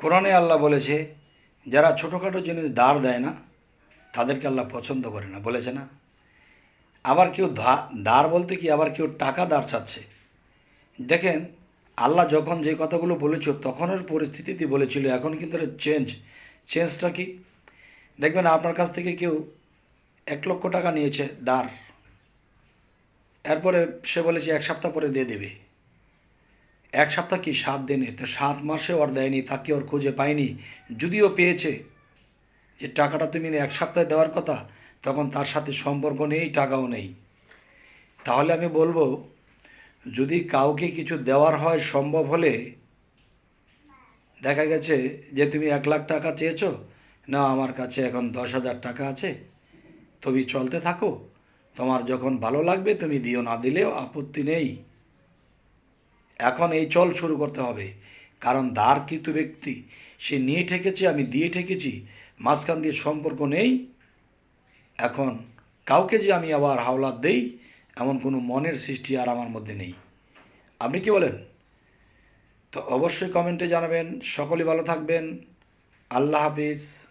কোরআনে আল্লাহ বলেছে, যারা ছোটোখাটো জিনিস দাঁড় দেয় না, তাদেরকে আল্লাহ পছন্দ করে না। বলেছে না? আবার কেউ দাঁড় বলতে কি আবার কেউ টাকা দাঁড় চাচ্ছে দেখেন, আল্লাহ যখন যে কথাগুলো বলেছিল, তখনের পরিস্থিতিতে বলেছিল, এখন কিন্তু এটা চেঞ্জ চেঞ্জটা কি? দেখবেন আপনার কাছ থেকে কেউ এক লক্ষ টাকা নিয়েছে দাঁড়। এরপরে সে বলেছে, এক সপ্তাহ পরে দিয়ে দেবে। এক সপ্তাহ কি সাত দিনে? তো সাত মাসে ওর দেয়নি তাকে ওর খুঁজে পায়নি যদিও পেয়েছে। যে টাকাটা তুমি এক সপ্তাহে দেওয়ার কথা, তখন তার সাথে সম্পর্ক নেই, টাকাও নেই। তাহলে আমি বলব, যদি কাউকে কিছু দেওয়ার হয় সম্ভব হলে, দেখা গেছে যে তুমি এক লাখ টাকা চেয়েছো, না, আমার কাছে এখন দশ হাজার টাকা আছে। তুমি চলতে থাকো। তোমার যখন ভালো লাগবে, তুমি দিও, না দিলেও আপত্তি নেই। এখন এই চল শুরু করতে হবে। কারণ দ্বারকৃত ব্যক্তি, সে নিয়ে ঠেকেছে, আমি দিয়ে ঠেকেছি, মাঝখান দিয়ে সম্পর্ক নেই। এখন কাউকে যে আমি আবার হাওলাত দেই, এমন কোনো মনের সৃষ্টি আর আমার মধ্যে নেই। আপনি কি বলেন? তো অবশ্যই কমেন্টে জানাবেন। সকলে ভালো থাকবেন। আল্লাহ হাফিজ।